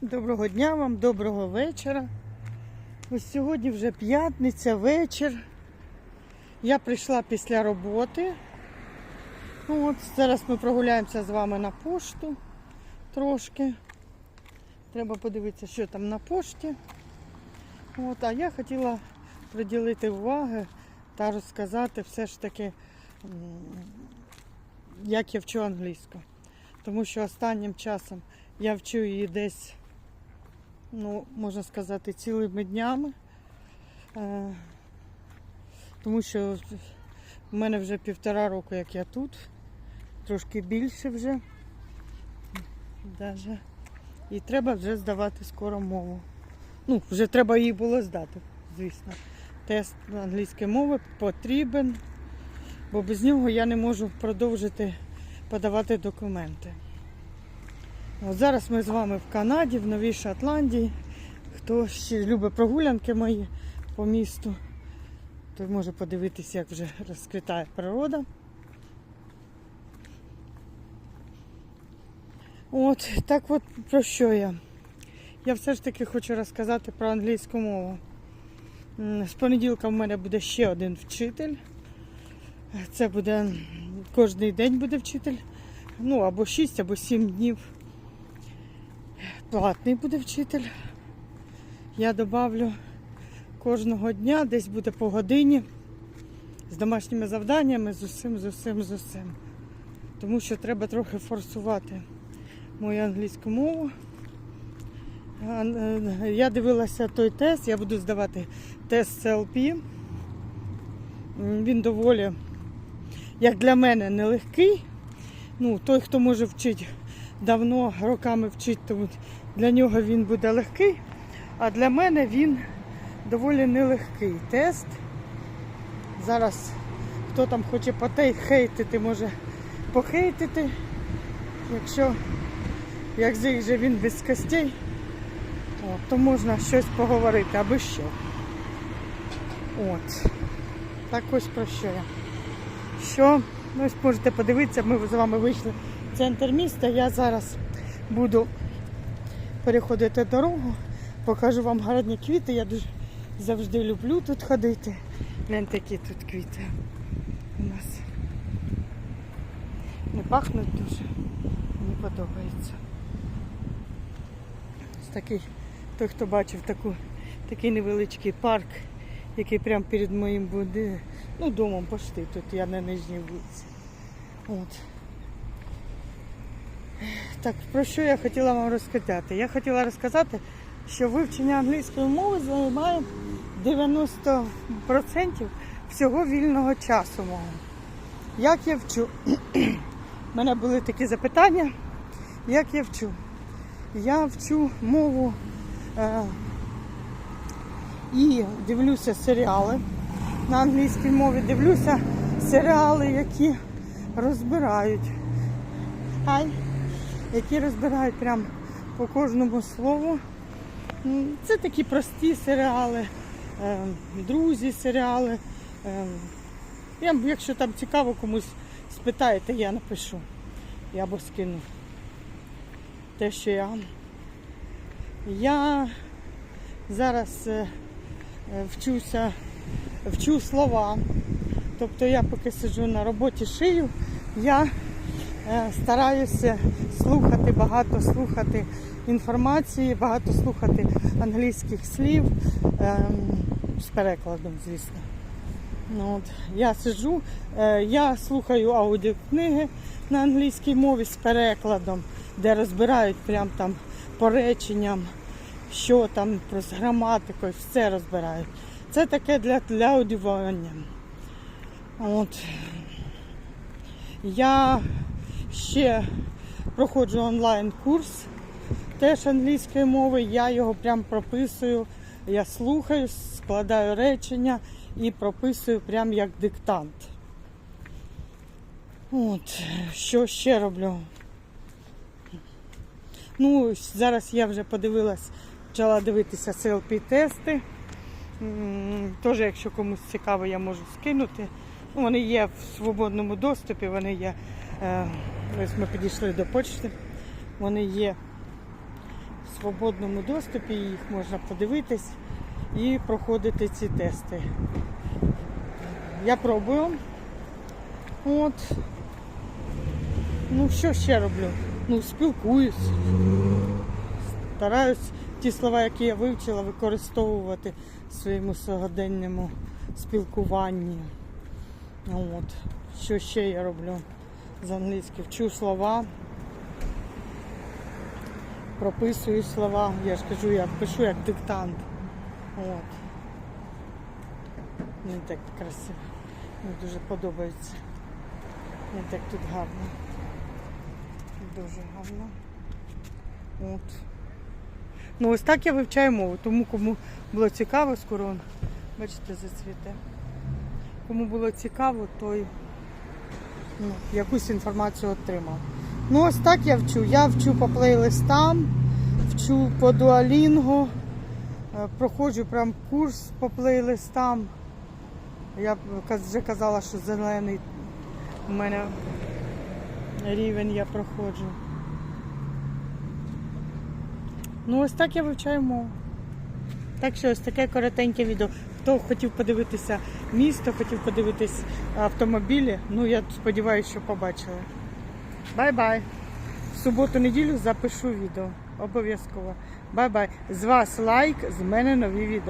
Доброго дня вам, доброго вечора. Ось сьогодні вже п'ятниця, вечір. Я прийшла після роботи. Ну, От, зараз ми прогуляємося з вами на пошту трошки. Треба подивитися, що там на пошті. От, а я хотіла приділити уваги та розказати все ж таки, як я вчу англійську. Тому що останнім часом я вчу її десь, ну, можна сказати, цілими днями. Е, Тому що в мене вже півтора року, як я тут, трошки більше вже. Даже. І треба вже здавати скоро мову. Ну, вже треба її було здати, звісно. Тест англійської мови потрібен, бо без нього я не можу продовжити подавати документи. Зараз ми з вами в Канаді, в Новій Шотландії. Хто ще любить прогулянки мої по місту, той може подивитися, як вже розквітає природа. От, так от про що я? Я все ж таки хочу розказати про англійську мову. З понеділка в мене буде ще один вчитель. Це буде кожен день буде вчитель. Ну, або 6, або 7 днів. Платний буде вчитель. Я добавлю кожного дня, десь буде по годині з домашніми завданнями, з усім, з усім, з усім. Тому що треба трохи форсувати мою англійську мову. Е, Я дивилася той тест, я буду здавати тест CLP. Він доволі, як для мене, нелегкий. Ну, той, хто може вчити давно, роками вчить, то для нього він буде легкий. А для мене він доволі нелегкий тест. Зараз хто там хоче потейхейтити, може похейтити. Якщо як же він без костей, то можна щось поговорити або що. От. Так ось про що я. Що, ну ось можете подивитися, ми з вами вийшли центр міста. Я зараз буду переходити дорогу, покажу вам гарні квіти. Я дуже завжди люблю тут ходити. Гляньте, які тут квіти у нас. Не пахнуть дуже. Мені подобається. Ось такий, той, хто бачив таку, такий невеличкий парк, який прямо перед моїм буде, ну, домом пошти, тут я на нижній вулиці. От. Так, про що я хотіла вам розказати? Я хотіла розказати, що вивчення англійської мови займає 90% всього вільного часу мого. Як я вчу? У мене були такі запитання, як я вчу. Я вчу мову е, і дивлюся серіали на англійській мові, дивлюся серіали, які розбирають. Хай, які розбирають прям по кожному слову. Це такі прості серіали, е, друзі серіали. Е, я, якщо там цікаво комусь спитаєте, я напишу. Я або скину те, що я. Я зараз е, е, вчуся, вчу слова. Тобто я поки сиджу на роботі шию, я стараюся слухати, багато слухати інформації, багато слухати англійських слів е, з перекладом, звісно. Ну, от, я сиджу, е, я слухаю аудіокниги на англійській мові з перекладом, де розбирають прям там по реченням, що там про граматикою, все розбирають. Це таке для, для аудіювання. От. Я ще проходжу онлайн-курс теж англійської мови, я його прям прописую, я слухаю, складаю речення і прописую прям як диктант. От, що ще роблю? Ну, зараз я вже подивилась, почала дивитися CLP-тести. Теж, якщо комусь цікаво, я можу скинути. Ну, вони є в свободному доступі, вони є. Е, ось ми підійшли до почти. Вони є в свободному доступі, їх можна подивитись і проходити ці тести. Я пробую. От. Ну, що ще роблю? Ну, спілкуюсь. Стараюсь ті слова, які я вивчила, використовувати в своєму сьогоденному спілкуванні. От. Що ще я роблю з англійськи? Вчу слова, прописую слова. Я ж кажу, я пишу як диктант. От. Мені так красиво. Мені дуже подобається. Мені так тут гарно. Дуже гарно. От. Ну ось так я вивчаю мову. Тому кому було цікаво, скоро бачите, зацвіте. Кому було цікаво, той ну, якусь інформацію отримав. Ну ось так я вчу. Я вчу по плейлистам, вчу по дуалінгу, е, проходжу прям курс по плейлистам. Я вже казала, що зелений у мене рівень я проходжу. Ну, ось так я вивчаю мову. Так що ось таке коротеньке відео. Хто хотів подивитися місто, хотів подивитись автомобілі, ну я сподіваюся, що побачили. Бай-бай. В суботу-неділю запишу відео. Обов'язково. Бай-бай. З вас лайк, з мене нові відео.